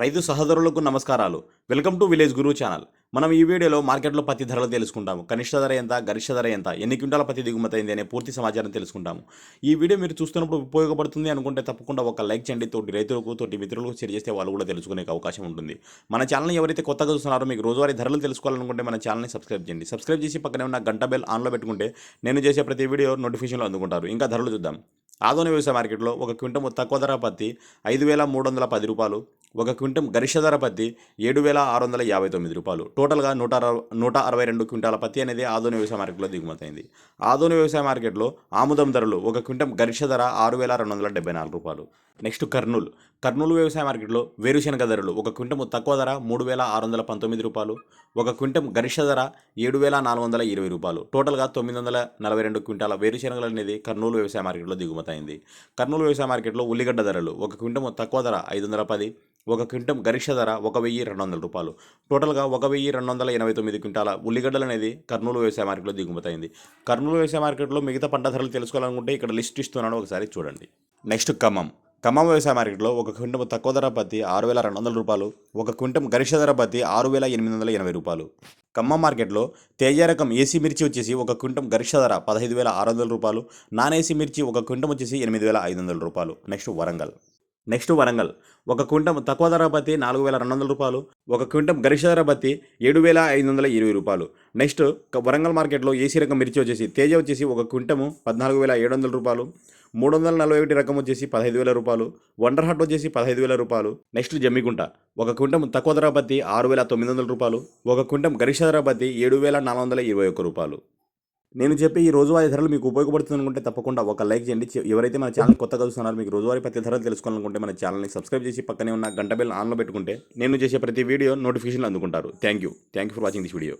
రైతు సహోదరులకు నమస్కారాలు. వెల్కమ్ టు విలేజ్ గురువు ఛానల్. మనం ఈ వీడియోలో మార్కెట్లో పత్తి ధరలు తెలుసుకుంటాము. కనిష్ట ధర ఎంత గరిష్ట ధర ఎంత ఎన్ని క్వింటాల పత్తి దిగుమతి అయింది అనే పూర్తి సమాచారం తెలుసుకుంటాము. ఈ వీడియో మీరు చూస్తున్నప్పుడు ఉపయోగపడుతుంది అనుకుంటే తప్పకుండా ఒక లైక్ చేయండి. తోటి రైతులకు తోటి మిత్రులకు షేర్ చేస్తే వాళ్ళు కూడా తెలుసుకునే అవకాశం ఉంటుంది. మన ఛానల్ని ఎవరైతే కొత్తగా చూస్తున్నారో మీకు రోజువారీ ధరలు తెలుసుకోవాలనుకుంటే మన ఛానల్ని సబ్స్క్రైబ్ చేయండి. సబ్స్క్రైబ్ చేసి పక్కనే ఉన్న గంట బెల్ ఆన్లో పెట్టుకుంటే నేను చేసే ప్రతి వీడియో నోటిఫికేషన్లో అందుకుంటారు. ఇంకా ధరలు చూద్దాం. ఆదోని వ్యవసాయ మార్కెట్లో ఒక క్వింటం తక్కువ ధర పత్తి ఐదు వేల మూడు వందల పది రూపాయలు ఒక క్వింటం గరిష్ట ధర పత్తి ఏడు వేల ఆరు వందల యాభై తొమ్మిది రూపాయలు. టోటల్గా నూట అరవై నూట అరవై రెండు క్వింటాల పత్తి అనేది ఆధునిక వ్యవసాయ మార్కెట్లో దిగుమతైంది ఆధునిక వ్యవసాయ మార్కెట్లో ఆముదం ధరలు ఒక క్వింటం గరిష్ట ధర ఆరు వేల రెండు వందల డెబ్బై నాలుగు రూపాయలు. నెక్స్ట్ కర్నూలు. కర్నూలు వ్యవసాయ మార్కెట్లో వేరుశనగ ధరలు ఒక క్వింటము తక్కువ ధర మూడు వేల ఆరు వందల పంతొమ్మిది రూపాయలు ఒక క్వింటం గరిష్ట ధర ఏడు వేల నాలుగు వందల ఇరవై రూపాయలు. టోటల్గా తొమ్మిది వందల నలభై రెండు క్వింటాల వేరుశనగలు అనేది కర్నూలు వ్యవసాయ మార్కెట్లో దిగుమతైంది కర్నూలు వ్యవసాయ మార్కెట్లో ఉల్లిగడ్డ ధరలు ఒక క్వింటము తక్కువ ధర ఐదు వందల పది ఒక క్వింటం గరిష్ట ధర ఒక వెయ్యి రెండు వందల రూపాయలు. టోటల్గా ఒక వెయ్యి రెండు వందల ఎనభై తొమ్మిది క్వింటాల ఉల్లిగడ్డలు అనేది కర్నూలు వ్యవసాయ మార్కెట్లో దిగుమతైంది కర్నూలు వ్యవసాయ మార్కెట్లో మిగతా పంట ధరలు తెలుసుకోవాలనుకుంటే ఇక్కడ లిస్ట్ ఇస్తున్నాను ఒకసారి చూడండి. నెక్స్ట్ ఖమ్మం. ఖమ్మం వ్యవసాయ మార్కెట్లో ఒక క్వింటం తక్కువ ధర పత్తి ఆరు వేల రెండు వందల రూపాయలు ఒక క్వింటం గరిష్ట ధర పత్తి ఆరు వేల ఎనిమిది వందల ఎనభై రూపాయలు. ఖమ్మం మార్కెట్లో తేజ రకం ఏసీ మిర్చి వచ్చేసి ఒక క్వింటం గరిష్ట ధర పదహైదు వేల ఆరు వందల రూపాయలు నాన్ ఏసీ మిర్చి ఒక క్వింటం వచ్చేసి ఎనిమిది వేల ఐదు వందల రూపాయలు. నెక్స్ట్ వరంగల్. నెక్స్ట్ వరంగల్. ఒక క్వింటం తక్కువ ధర పత్తి నాలుగు వేల రెండు వందల రూపాయలు ఒక క్వింటం గరిష్ట ధర పత్తి ఏడు వేల ఐదు వందల ఇరవై రూపాయలు. నెక్స్ట్ వరంగల్ మార్కెట్లో ఏసీ రకం మిర్చి వచ్చేసి తేజ వచ్చేసి ఒక క్వింటము పద్నాలుగు వేల ఏడు వందల రూపాయలు మూడు వందల నలభై ఒకటి రకం వచ్చేసి పదహైదు వేల రూపాయలు వండర్ హాట్ వచ్చేసి పదహైదు వేల రూపాయలు. నెక్స్ట్ జమ్మికుంట. ఒక క్వింటం తక్కువ ధర పత్తి ఆరు వేల తొమ్మిది వందల రూపాయలు ఒక క్వింటం గరిష్ట ధర పత్తి ఏడు వేల నాలుగు వందల ఇరవై ఒక్క రూపాయలు. నేను చెప్పే ఈ రోజువారీ ధరలు మీకు ఉపయోగపడుతుంది అనుకుంటే తప్పకుండా ఒక లైక్ చేయండి. ఎవరైతే మన ఛానల్ కొత్తగా చూస్తున్నారో మీకు రోజువారీ ప్రతి ధరలు తెలుసుకోవాలనుకుంటే మన ఛానల్ని సబ్స్క్రైబ్ చేసి పక్కనే ఉన్న గంట బెల్ ఆన్లో పెట్టుకుంటే నేను చేసే ప్రతి వీడియో నోటిఫికేషన్లు అందుకుంటారు. Thank you. Thank you for watching this video.